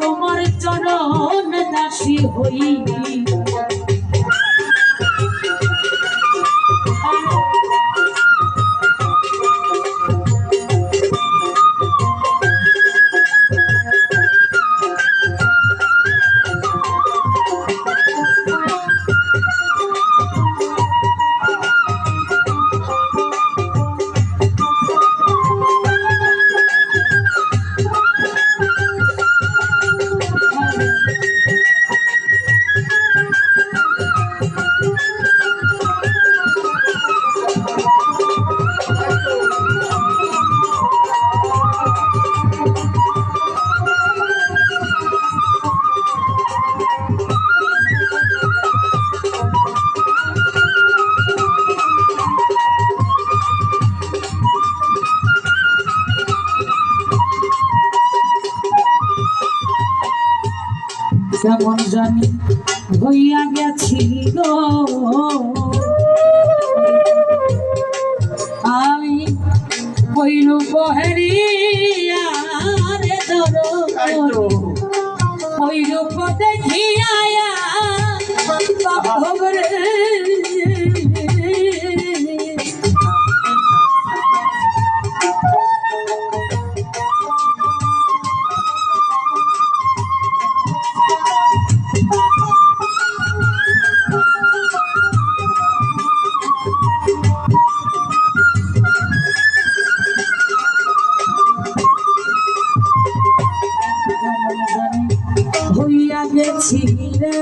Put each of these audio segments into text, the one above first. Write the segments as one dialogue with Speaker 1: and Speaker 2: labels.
Speaker 1: তোমার চরণ দাসী হই কেমন জানি হইয়া গেছি গো আমি কইলু বহেরিয়া রে ধরো ছিলে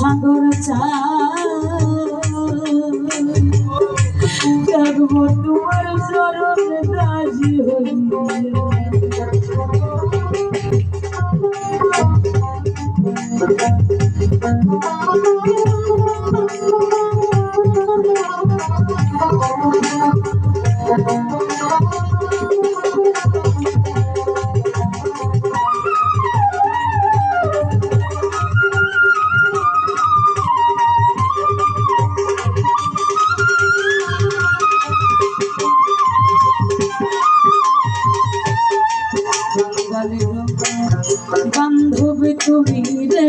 Speaker 1: সাগর চাগব তোমার চরণ রাজি হইয়া তুমি রে।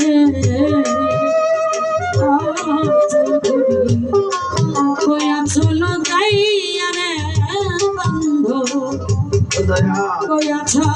Speaker 1: কয়া চলো গাইয়া রে। বন্ধ কয়া
Speaker 2: ছা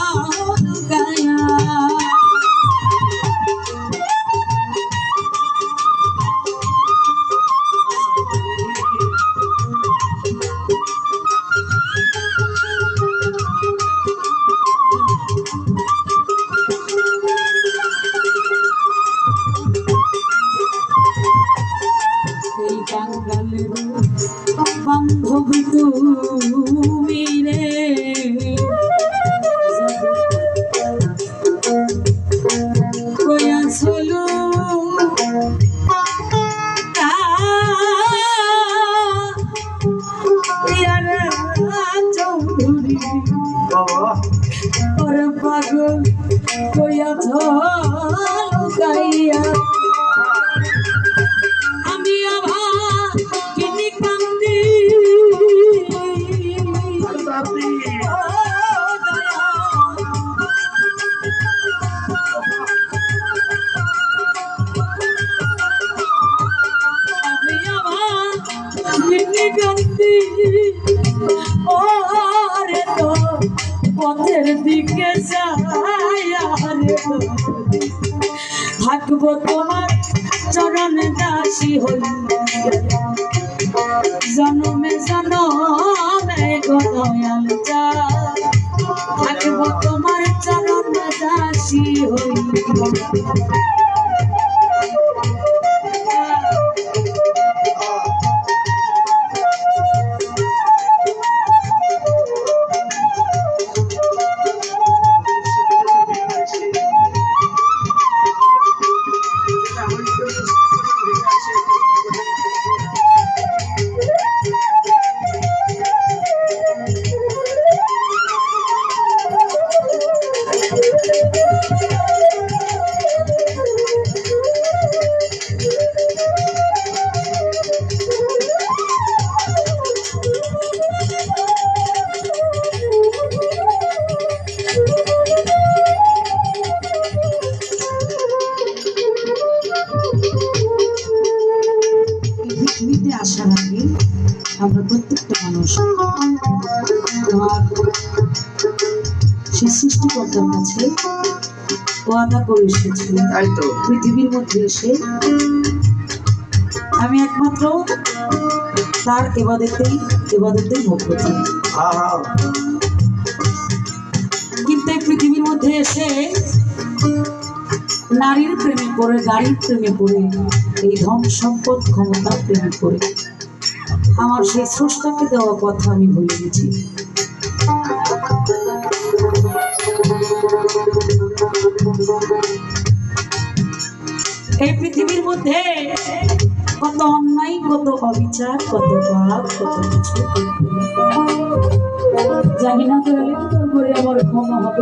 Speaker 2: পথের দিকে থাকব তোমার চরণ দাসী হই জনমে জনমে গদয়াল যা থাকব তোমার চরণ দাসী হই
Speaker 1: ওয়াদা করে এসেছি।
Speaker 3: তাই তো।
Speaker 1: পৃথিবীর মধ্যে এসে আমি একমাত্র তার এবাদেতেই এবাদেতেই
Speaker 3: হ্যাঁ হ্যাঁ
Speaker 1: কিন্তু এই পৃথিবীর মধ্যে এসে নারীর প্রেমে পড়ে গাড়ির প্রেমে পড়ে এই ধন সম্পদ ক্ষমতার প্রেমে পড়ে। আমার সেই স্রষ্টাকে দেওয়া কথা আমি ভুলে গেছি। এই পৃথিবীর মধ্যে কত অন্যায়, কত অবিচার, কত পাপ, কত কিছু। জানি না তো করে আমার ক্ষমা হবে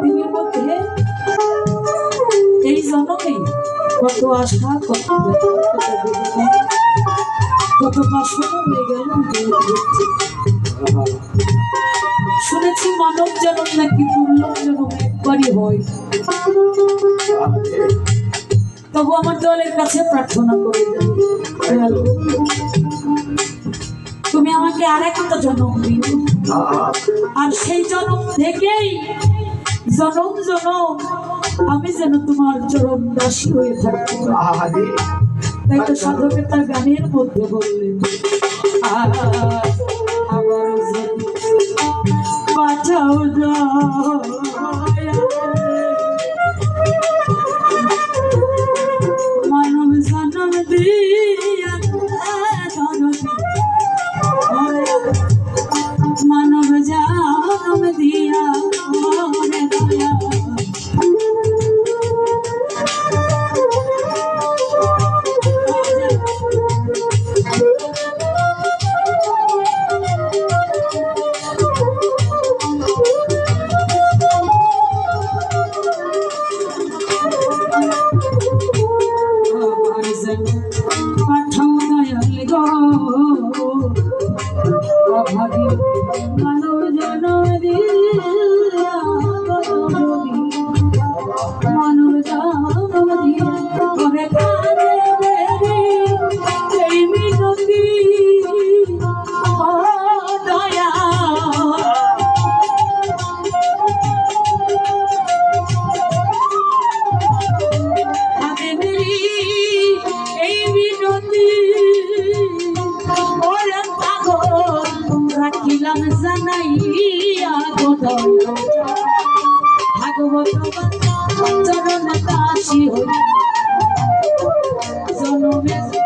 Speaker 1: পৃথিবীর মধ্যে এই কত আশা, কত কত হয়ে গেল শুনেছি মানব একবারই হয় তবু আমার দলের কাছে প্রার্থনা করে। তুমি আমাকে আর একটা জন্ম
Speaker 3: হ্যাঁ
Speaker 1: আর সেই জন্ম থেকেই জনম জনম, আমি যেন তোমার চরণ দাসী হয়ে।
Speaker 3: আহারে
Speaker 1: তাই তো সাধকের তার গানের মধ্যে বললেন আ- আবার জনমে